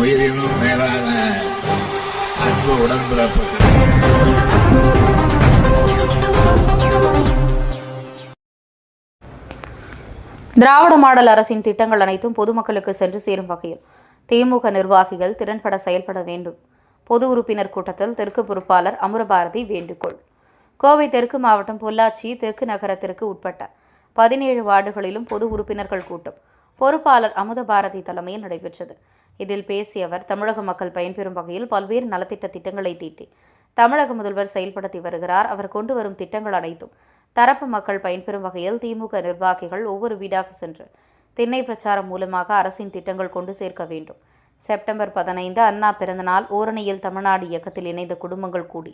உயிரினும் மேலான அன்பு உடன்பிறப்புகள். திராவிட மாடல் அரசின் திட்டங்கள் அனைத்தும் பொதுமக்களுக்கு சென்று சேரும் வகையில் திமுக நிர்வாகிகள் திறன்பட செயல்பட வேண்டும். பொது உறுப்பினர் கூட்டத்தில் தெற்கு பொறுப்பாளர் அமுரபாரதி வேண்டுகோள். கோவை தெற்கு மாவட்டம் பொள்ளாச்சி தெற்கு நகரத்திற்கு உட்பட்ட பதினேழு வார்டுகளிலும் பொது உறுப்பினர்கள் கூட்டம். பொறுப்பாளர் அமுதபாரதி தலைமையில் நடைபெற்றது. இதில் பேசிய அவர் தமிழக மக்கள் பயன்பெறும் வகையில் பல்வேறு நலத்திட்ட திட்டங்களை தீட்டி தமிழக முதல்வர் செயல்படுத்தி வருகிறார். அவர் கொண்டு வரும் திட்டங்கள் அனைத்தும் தரப்பு மக்கள் பயன்பெறும் வகையில் திமுக நிர்வாகிகள் ஒவ்வொரு வீடாக சென்று திண்ணை பிரச்சாரம் மூலமாக அரசின் திட்டங்கள் கொண்டு சேர்க்க வேண்டும். செப்டம்பர் பதினைந்து அண்ணா பிறந்தநாள் ஓரணியில் தமிழ்நாடு இயக்கத்தில் இணைந்த குடும்பங்கள் கூடி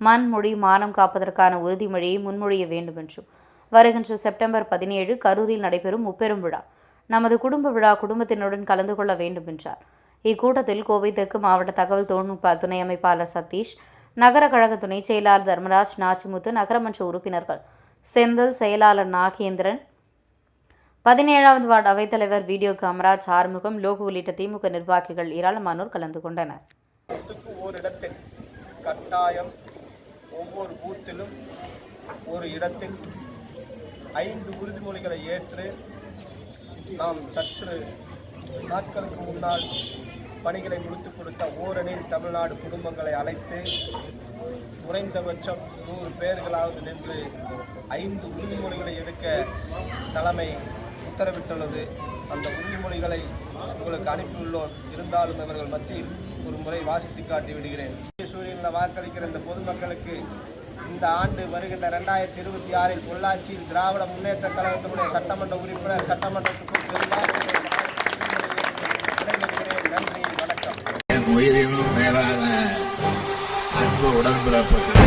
மண் மொழி மானம் காப்பதற்கான உறுதிமொழியை முன்மொழிய வேண்டும் என்றும் வருகின்ற செப்டம்பர் பதினேழு கரூரில் நடைபெறும் முப்பெரும் விழா நமது குடும்ப விழா குடும்பத்தினருடன் கலந்து கொள்ள வேண்டும் என்றார். இக்கூட்டத்தில் கோவை தெற்கு மாவட்ட தகவல் தொழில்நுட்ப துணை அமைப்பாளர் சதீஷ் நகர கழக துணைச் செயலாளர் தர்மராஜ் நாச்சிமுத்து நகரமன்ற உறுப்பினர்கள் செந்தில் செயலாளர் நாகேந்திரன் பதினேழாவது வார்டு அவைத்தலைவர் வீடியோ காமராஜ் ஆறுமுகம் லோகு உள்ளிட்ட திமுக நிர்வாகிகள் ஏராளமானோர் கலந்து கொண்டனர். ஓரிடத்தில் கட்டாயம் ஒவ்வொரு பூத்திலும் ஒரு இடத்தில் ஐந்து உறுதிமொழிகளை ஏற்று நாம் சற்று நாட்களுக்கு முன்னால் பணிகளை முடித்துக் கொடுத்த ஓரணில் தமிழ்நாடு குடும்பங்களை அழைத்து குறைந்தபட்சம் நூறு பேர்களாவது நின்று ஐந்து உறுதிமொழிகளை எடுக்க தலைமை உத்தரவிட்டுள்ளது. அந்த உறுதிமொழிகளை உங்களுக்கு அனுப்பியுள்ளோம். இருந்தாலும் இவர்கள் மத்தியில் ஒரு முறை வாசித்து காட்டி விடுகிறேன் சூரியனில் வாக்களிக்கிற இந்த பொதுமக்களுக்கு இந்த ஆண்டு வருகின்ற ரெண்டாயிரத்தி இருபத்தி ஆறில் பொள்ளாச்சியில் திராவிட முன்னேற்ற கழகத்தினுடைய சட்டமன்ற உறுப்பினர் சட்டமன்றத்துக்குள் நன்றி வணக்கம். என் உயிரினும் மேலான அன்பு உடன்பிறப்புகள்.